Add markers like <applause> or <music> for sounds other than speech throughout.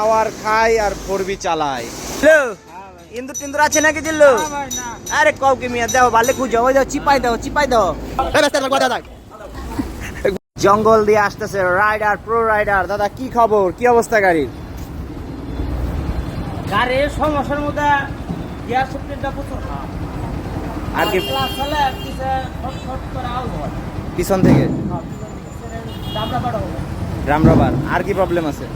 পাওয়ার খাই আর ফোরবি চালাই। ইন্দুর টিন্দুর আছে নাকি জিল্লু? আরে কও কি মিয়া দাও বালে খুঁজো ওই দাও চিপাই দাও চিপাই দাও। জঙ্গল দিয়ে আসতেছে রাইডার প্রো রাইডার। দাদা কি খবর? কি অবস্থা গাড়ির? গাড়ির সমস্যার মধ্যে গিয়ার প্রচুর আর কি হয়। পিছন থেকে? হ্যাঁ, পিছন দিকে ছেড়ে দাবড়া বাড়া হবে। ড্রাম রবার আর কি প্রবলেম আছে?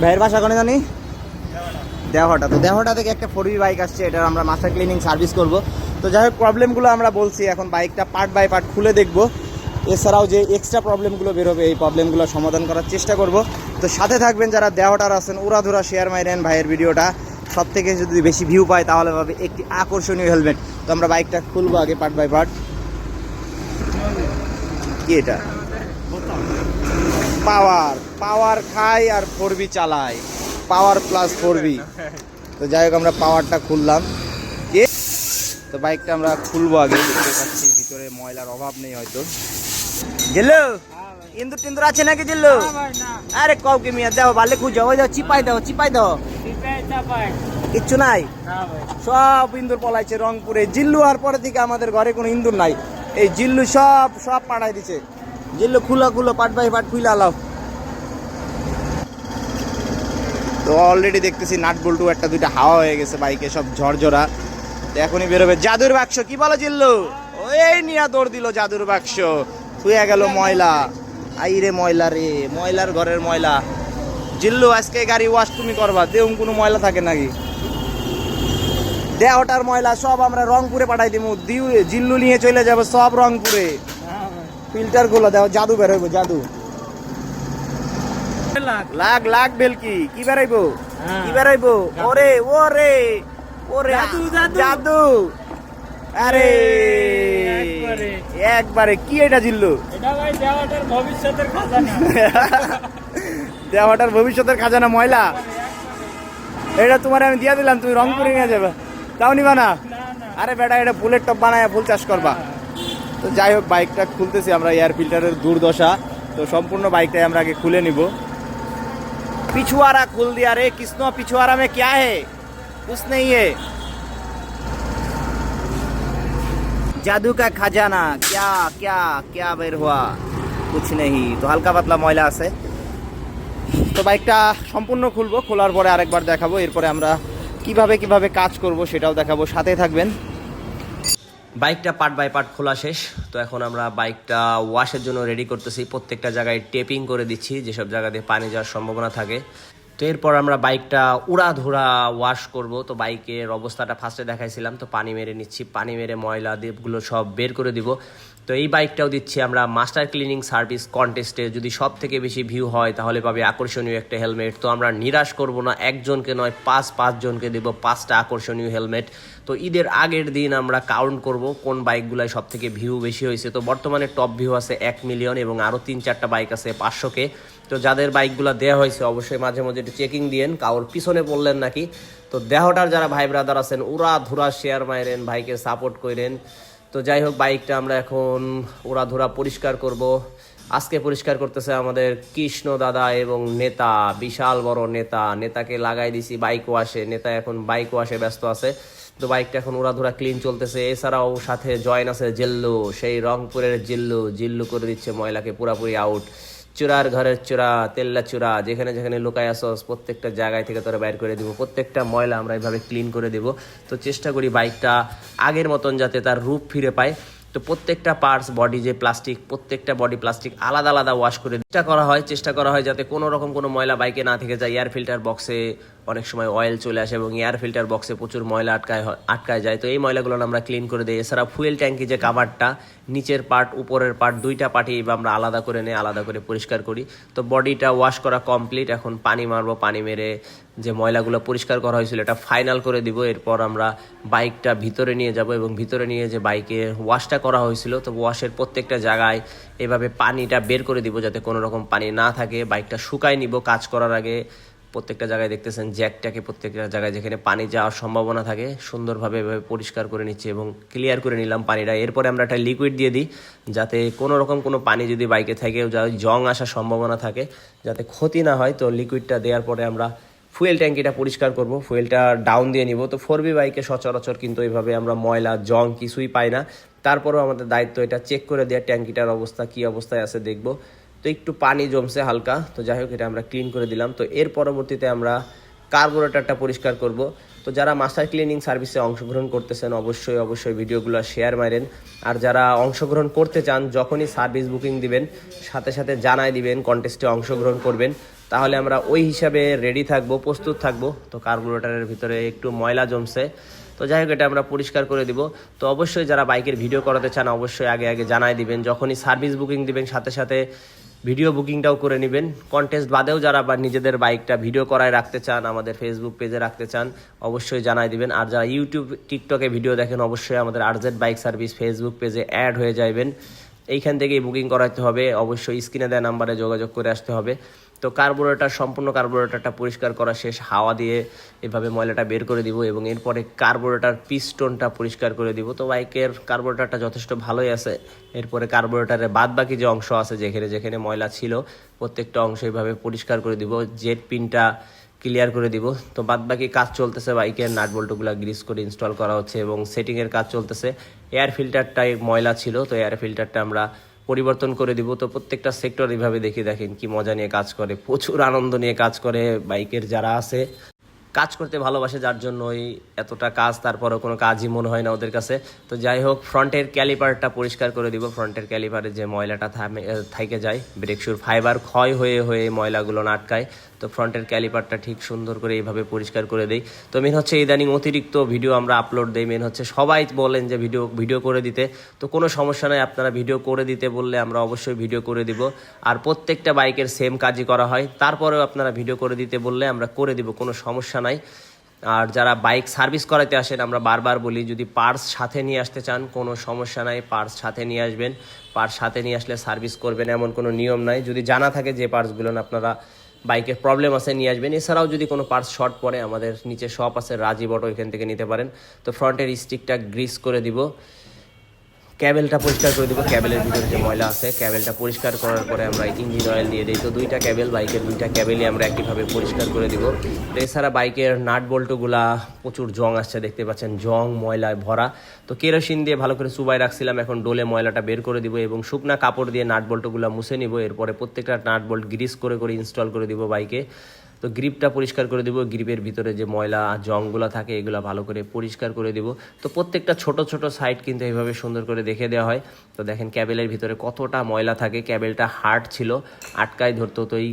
ভাইয়ের বাসা কোনে জানি? দেহটা তো দেহটা থেকে একটা ফোর বাইক আসছে, এটার আমরা মাস্টার ক্লিনিং সার্ভিস করব। তো যাই হোক প্রবলেমগুলো আমরা বলছি এখন বাইকটা পার্ট বাই পার্ট খুলে দেখব। এছাড়াও যে এক্সট্রা প্রবলেমগুলো বেরোবে, এই প্রবলেমগুলো সমাধান করার চেষ্টা করব। তো সাথে থাকবেন যারা দেহটার আছেন, উড়াধুরা শেয়ার মাইরেন ভাইয়ের ভিডিওটা। সব থেকে যদি বেশি ভিউ পায়, তাহলে পাবে একটি আকর্ষণীয় হেলমেট তো আমরা বাইকটা খুলবো আগে পার্ট বাই পার্ট কি এটা? পাওয়ার পাওয়ার খাই আর ফোর বি চালাই। পাওয়ার প্লাস ফোর বি তো যাই হোক আমরা পাওয়ারটা খুললাম। তো বাইকটা আমরা খুলবো আগে। দেখতে পাচ্ছি ভিতরে ময়লার অভাব নেই হয়তো। জিল্লু? হ্যাঁ ভাই। ইন্দুর টিন্দুর আছে নাকি জিল্লু? না আরে কও কি মিয়া দাও বালে খুঁজো। ওই দাও চিপাই দাও। চিপাই দাও কিচ্ছু নাই? ভাই। সব ইন্দুর পলাইছে রংপুরে। জিল্লু আর পরে থেকে আমাদের ঘরে কোনো ইন্দুর নাই। এই জিল্লু সব সব পাঠাই দিছে। জিল্লু খুলা খুলো, পাট বাই পাট খুলে আলাও তো অলরেডি দেখতেছি নাট বল্টু একটা দুইটা হাওয়া হয়ে গেছে বাইকে, সব ঝরঝরা। এখনই বেরোবে। জাদুর বাক্স, কি বলো জিল্লু? ওই নিয়া দৌড় দিল জাদুর বাক্স। থুয়ে গেল ময়লা। আই রে ময়লা রে, ময়লার ঘরের ময়লা। জিল্লু, আজকে গাড়ি ওয়াশ তুমি করবা। দেউম কোনো ময়লা থাকে নাকি? দেহটার ময়লা সব আমরা রংপুরে পাঠাই দিব দিউ জিল্লু নিয়ে চলে যাব সব রংপুরে। ফিল্টারগুলো দেখো জাদু বেরোইবো জাদু। লাখ। লাগ লাগ বেলকি কি বেরাইবো হ্যাঁ। কি বেরাইবো ওরে ওরে ওরে। জাদু, জাদু। জাদু। আরে একবারে। একবারে কি এটা জিল্লু? এটা ভাই দেওয়াটার ভবিষ্যতের খাজানা। <laughs> দেহটার ভবিষ্যতের খাজানা ময়লা। এটা তোমার আমি দিয়া দিলাম তুমি রং করে নিয়ে যাবে। তাও নিবা না? আরে বেটা এটা ফুলের টপ বানায় ফুল চাষ করবা। তো যাই হোক, বাইকটা খুলতেছি আমরা এয়ার ফিল্টারের দুর্দশা। তো সম্পূর্ণ বাইকটাই আমরা আগে খুলে নিব। পিছুয়ারা খুল দিয়া রে, কৃষ্ণ পিছুয়ারা মে ক্যা হে? কুছ নেই হে। জাদু কা খাজানা, ক্যা ক্যা ক্যা বের হওয়া কুছ নেই তো হালকা পাতলা ময়লা আছে। তো বাইকটা সম্পূর্ণ খুলবো, খোলার পরে আরেকবার দেখাবো। এরপরে আমরা কীভাবে কীভাবে কাজ করব সেটাও দেখাবো। সাথে থাকবেন। বাইকটা পার্ট বাই পার্ট খোলা শেষ। তো এখন আমরা বাইকটা ওয়াশের জন্য রেডি করতেছি। প্রত্যেকটা জায়গায় টেপিং করে দিচ্ছি, যেসব জায়গাতে পানি যাওয়ার সম্ভাবনা থাকে। তো এরপর আমরা বাইকটা উড়াধুরা ওয়াশ করব। তো বাইকের অবস্থাটা ফার্স্টে দেখাইছিলাম। তো পানি মেরে নিচ্ছি। পানি মেরে ময়লা দ্বীপগুলো সব বের করে দিব। তো এই বাইকটাও দিচ্ছি আমরা মাস্টার ক্লিনিং সার্ভিস কন্টেস্টে যদি সব থেকে বেশি ভিউ হয়, তাহলে পাবে আকর্ষণীয় একটা হেলমেট তো আমরা নিরাশ করব না। একজনকে নয়, পাঁচ, পাঁচজনকে দেব পাঁচটা আকর্ষণীয় হেলমেট তো ঈদের আগের দিন আমরা কাউন্ট করব কোন বাইকগুলোয় সব থেকে ভিউ বেশি হয়েছে। তো বর্তমানে টপ ভিউ আছে এক মিলিয়ন এবং আরও তিন চারটা বাইক আছে পাঁচশোকে তো যাদের বাইকগুলো দেওয়া হয়েছে, অবশ্যই মাঝে মাঝে একটু চেকিং দিয়েন, কারোর পিছনে পড়লেন নাকি। তো দেহটার যারা ভাই ব্রাদার আছেন উড়া ধুরা শেয়ার মাইরেন, ভাইকে সাপোর্ট করেন। তো যাই হোক বাইকটা আমরা এখন ওরা উড়াধুরা পরিষ্কার করব। আজকে পরিষ্কার করতেছে আমাদের কৃষ্ণ দাদা এবং নেতা, বিশাল বড় নেতা। নেতাকে লাগাই দিছি বাইক ওয়াশে নেতা এখন বাইক ওয়াশে ব্যস্ত আছে। তো বাইকটা এখন উড়াধুরা ক্লিন চলতেছে। এছাড়াও সাথে জয়েন আছে জিল্লু। সেই রংপুরের জিল্লু। জিল্লু করে দিচ্ছে ময়লাকে পুরাপুরি আউট চূড়ার ঘরের চূড়া, তেল্লা চূড়া, যেখানে যেখানে লুকাই আসস প্রত্যেকটা জায়গায় থেকে তোরা বাইর করে দিব। প্রত্যেকটা ময়লা আমরা এইভাবে ক্লিন করে দেব। তো চেষ্টা করি বাইকটা আগের মতন যাতে তার রূপ ফিরে পায়। তো প্রত্যেকটা পার্টস বডি যে প্লাস্টিক প্রত্যেকটা বডি প্লাস্টিক আলাদা আলাদা ওয়াশ করে চেষ্টা করা হয়, চেষ্টা করা হয় যাতে কোনো রকম কোনো ময়লা বাইকে না থেকে যায়। এয়ার ফিল্টার বক্সে অনেক সময় অয়েল চলে আসে এবং এয়ার ফিল্টার বক্সে প্রচুর ময়লা আটকায় আটকায় যায়। তো এই ময়লাগুলো আমরা ক্লিন করে দিই। এছাড়া ফুয়েল ট্যাঙ্কি যে কাভারটা নিচের পার্ট উপরের পার্ট দুইটা পার্টি বা আমরা আলাদা করে নিয়ে আলাদা করে পরিষ্কার করি। তো বডিটা ওয়াশ করা কমপ্লিট এখন পানি মারবো, পানি মেরে যে ময়লাগুলো পরিষ্কার করা হয়েছিল এটা ফাইনাল করে দিব। এরপর আমরা বাইকটা ভিতরে নিয়ে যাব এবং ভিতরে নিয়ে যে বাইকে ওয়াশটা করা হয়েছিল, তো ওয়াশের প্রত্যেকটা জায়গায় এভাবে পানিটা বের করে দিব যাতে কোনো রকম পানি না থাকে। বাইকটা শুকায় নিব। কাজ করার আগে প্রত্যেকটা জায়গায় দেখতেছেন জ্যাকটাকে প্রত্যেকটা জায়গায় যেখানে পানি যাওয়ার সম্ভাবনা থাকে, সুন্দরভাবে এভাবে পরিষ্কার করে নিচ্ছি এবং ক্লিয়ার করে নিলাম পানিটা। এরপরে আমরা একটা লিকুইড দিয়ে দিই, যাতে কোনো রকম কোনো পানি যদি বাইকে থাকে জং আসার সম্ভাবনা থাকে, যাতে ক্ষতি না হয়, তো লিকুইডটা দেওয়ার পরে আমরা ফুয়েল ট্যাঙ্কিটা পরিষ্কার করব। ফুয়েলটা ডাউন দিয়ে নিব। তো ফোর বি বাইকে সচরাচর কিন্তু এইভাবে আমরা ময়লা, জং কিছুই পাই না। তারপরেও আমাদের দায়িত্ব এটা চেক করে দেওয়া ট্যাঙ্কিটার অবস্থা কী অবস্থায় আছে দেখব। তো একটু পানি জমছে হালকা, তো যাই হোক এটা আমরা ক্লিন করে দিলাম। তো এর পরবর্তীতে আমরা কার্বোরেটরটা পরিষ্কার করব। তো যারা মাস্টার ক্লিনিং সার্ভিসে অংশগ্রহণ করতেছেন, অবশ্যই অবশ্যই ভিডিওগুলো শেয়ার মারেন। আর যারা অংশগ্রহণ করতে চান, যখনই সার্ভিস বুকিং দিবেন, সাথে সাথে জানাই দিবেন কন্টেস্টে অংশগ্রহণ করবেন, তাহলে আমরা ওই হিসাবে রেডি থাকব, প্রস্তুত থাকব। তো কার্বোরেটরের ভিতরে একটু ময়লা জমছে। তো যাই হোক এটা আমরা পরিষ্কার করে দিব। তো অবশ্যই যারা বাইকের ভিডিও করাতে চান, অবশ্যই আগে আগে জানাই দিবেন। যখনই সার্ভিস বুকিং দিবেন, সাথে সাথে ভিডিও বুকিংটাও করে নেবেন। কন্টেস্ট বাদেও যারা বা নিজেদের বাইকটা ভিডিও করায় রাখতে চান, আমাদের ফেসবুক পেজে রাখতে চান, অবশ্যই জানাই দিবেন। আর যারা ইউটিউব টিকটকে ভিডিও দেখেন, অবশ্যই আমাদের আরজেড বাইক সার্ভিস ফেসবুক পেজে অ্যাড হয়ে যাবেন এইখান থেকেই বুকিং করাতে হবে। অবশ্যই স্ক্রিনে দেওয়া নাম্বারে যোগাযোগ করে আসতে হবে। তো কার্বোরেটর সম্পূর্ণ কার্বোরেটারটা পরিষ্কার করা শেষ। হাওয়া দিয়ে এভাবে ময়লাটা বের করে দিব এবং এরপরে কার্বোরেটার পিস্টনটা পরিষ্কার করে দিব। তো বাইকের কার্বোরেটরটা যথেষ্ট ভালোই আছে। এরপরে কার্বোরেটরের বাদ বাকি যে অংশ আছে, যেখানে যেখানে ময়লা ছিল, প্রত্যেকটা অংশ এইভাবে পরিষ্কার করে দিব জেট পিনটা ক্লিয়ার করে দিব। তো বাদ বাকি কাজ চলতেছে বাইকের নাট বল্টুগুলো গ্রিস করে ইনস্টল করা হচ্ছে এবং সেটিংয়ের কাজ চলতেছে। এয়ার ফিল্টারটাই ময়লা ছিল, তো এয়ার ফিল্টারটা আমরা পরিবর্তন করে দিব। তো প্রত্যেকটা সেক্টর এইভাবে দেখে দেখেন কি মজা নিয়ে কাজ করে, প্রচুর আনন্দ নিয়ে কাজ করে বাইকের যারা আছে। কাজ করতে ভালোবাসে যার জন্য ওই এতটা কাজ, তারপরেও কোনো কাজই মনে হয় না ওদের কাছে। তো যাই হোক, ফ্রন্টের ক্যালিপারটা পরিষ্কার করে দিব। ফ্রন্টের ক্যালিপারে যে ময়লাটা থাইকে যায় ব্রেক শুর ফাইবার ক্ষয় হয়ে হয়ে ময়লাগুলো আটকায়। তো ফ্রন্টের ক্যালিপারটা ঠিক সুন্দর করে এইভাবে পরিষ্কার করে দেই। তো মেন হচ্ছে ইদানিং অতিরিক্ত ভিডিও আমরা আপলোড দেই। মেন হচ্ছে সবাই বলেন যে ভিডিও ভিডিও করে দিতে। তো কোনো সমস্যা নাই, আপনারা ভিডিও করে দিতে বললে আমরা অবশ্যই ভিডিও করে দিব। আর প্রত্যেকটা বাইকের সেম কাজই করা হয়। তারপরেও আপনারা ভিডিও করে দিতে বললে আমরা করে দিব, কোনো সমস্যা নাই। আর যারা বাইক সার্ভিস করাতে আসেন, আমরা বারবার বলি, যদি পার্স সাথে নিয়ে আসতে চান, কোনো সমস্যা নাই পার্স সাথে নিয়ে আসবেন। পার্স সাথে নিয়ে আসলে সার্ভিস করবেন, এমন কোনো নিয়ম নাই। যদি জানা থাকে যে পার্সগুলো আপনারা বাইকের প্রবলেম আছে, নিয়ে আসবেন। এছাড়াও যদি কোনো পার্স শর্ট পড়ে, আমাদের নিচে শপ আছে, রাজীব অটো, এখান থেকে নিতে পারেন। তো ফ্রন্টের স্টিকটা গ্রিস করে দিব। ক্যাবেলটা পরিষ্কার করে দিব, ক্যাবেলের ভিতরে যে ময়লা আছে, ক্যাবেলটা পরিষ্কার করার পরে আমরা ইঞ্জিন অয়েল দিয়ে দিই। তো দুইটা ক্যাবেল, বাইকের দুইটা ক্যাবেলই আমরা একইভাবে পরিষ্কার করে দিব। তো এছাড়া বাইকের নাট বল্টুগুলা প্রচুর জং আসছে, দেখতে পাচ্ছেন, জং, ময়লায় ভরা। তো কেরোসিন দিয়ে ভালো করে চুবাই রাখছিলাম, এখন ডোলে ময়লাটা বের করে দিব এবং শুকনা কাপড় দিয়ে নাট বল্টুগুলা মুছে নিব। এরপরে প্রত্যেকটা নাট বল্ট গ্রিস করে করে ইনস্টল করে দিব বাইকে। তো গ্রিপটা পরিষ্কার করে দেবো, গ্রিপের ভিতরে যে ময়লা, জংগুলো থাকে, এগুলো ভালো করে পরিষ্কার করে দেবো। তো প্রত্যেকটা ছোট ছোট সাইড কিন্তু এইভাবে সুন্দর করে দেখে দেওয়া হয়। তো দেখেন ক্যাবেলের ভিতরে কতটা ময়লা থাকে, ক্যাবেলটা হার্ড ছিল, আটকায় ধরতো। তো এই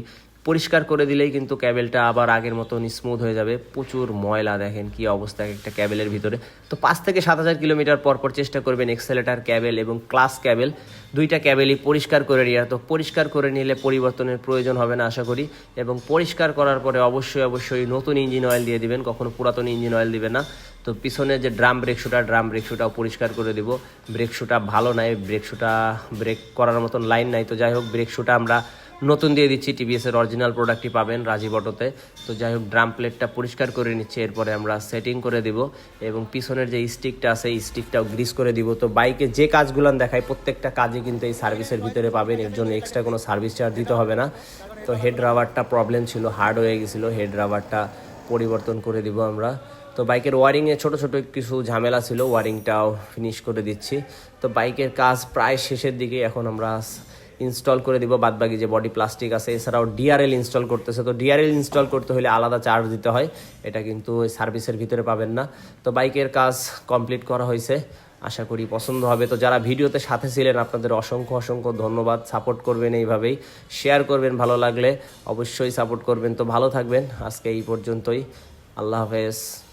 পরিষ্কার করে দিলেই কিন্তু ক্যাবেলটা আবার আগের মতন স্মুথ হয়ে যাবে। প্রচুর ময়লা দেখেন কি অবস্থা একটা ক্যাবেলের ভিতরে। তো পাঁচ থেকে সাত হাজার কিলোমিটার পর পর চেষ্টা করবেন এক্সেলেটার ক্যাবেল এবং ক্লাস ক্যাবেল। দুইটা ক্যাবেলই পরিষ্কার করে নেওয়া। তো পরিষ্কার করে নিলে পরিবর্তনের প্রয়োজন হবে না আশা করি। এবং পরিষ্কার করার পরে অবশ্যই অবশ্যই নতুন ইঞ্জিন অয়েল দিয়ে দিবেন। কখনো পুরাতন ইঞ্জিন অয়েল দিবেন না। তো পিছনে যে ড্রাম ব্রেক শুটা ড্রাম ব্রেক শুটাও পরিষ্কার করে দিব। ব্রেক শুটা ভালো নাই। ব্রেক শুটা ব্রেক করার মতন লাইন নাই। তো যাই হোক ব্রেক শুটা আমরা নতুন দিয়ে দিচ্ছি টিভিএস এর অরিজিনাল প্রোডাক্টই পাবেন রাজীব অটোতে। তো যাই হোক ড্রাম প্লেটটা পরিষ্কার করে নিচ্ছে, এরপরে আমরা সেটিং করে দিব এবং পিছনের যে স্টিকটা আছে স্টিকটাও গ্রিস করে দিব। তো বাইকে যে কাজগুলো দেখায় প্রত্যেকটা কাজে কিন্তু এই সার্ভিসের ভিতরে পাবেন, এর জন্য এক্সট্রা কোনো সার্ভিস চার্জ দিতে হবে না। তো হেড রাবারটা প্রবলেম ছিল হার্ড হয়ে গেছিল হেড রাবারটা পরিবর্তন করে দিব আমরা। তো বাইকের ওয়ারিংয়ে ছোট ছোট কিছু ঝামেলা ছিল ওয়ারিংটাও ফিনিশ করে দিচ্ছি। তো বাইকের কাজ প্রায় শেষের দিকে, এখন আমরা ইনস্টল করে দিব, বাদবাকি যে বডি প্লাস্টিক আছে, এছাড়াও ডিআরএল ইনস্টল করতেছে। তো ডিআরএল ইনস্টল করতে হলে আলাদা চার্জ দিতে হয়, এটা কিন্তু ওই সার্ভিসের ভিতরে পাবেন না। তো বাইকের কাজ কমপ্লিট করা হয়েছে, আশা করি পছন্দ হবে। তো যারা ভিডিওতে সাথে ছিলেন, আপনাদের অসংখ্য অসংখ্য ধন্যবাদ। সাপোর্ট করবেন এইভাবেই। শেয়ার করবেন ভালো লাগলে অবশ্যই সাপোর্ট করবেন। তো ভালো থাকবেন, আজকে এই পর্যন্তই। আল্লাহ হাফেজ।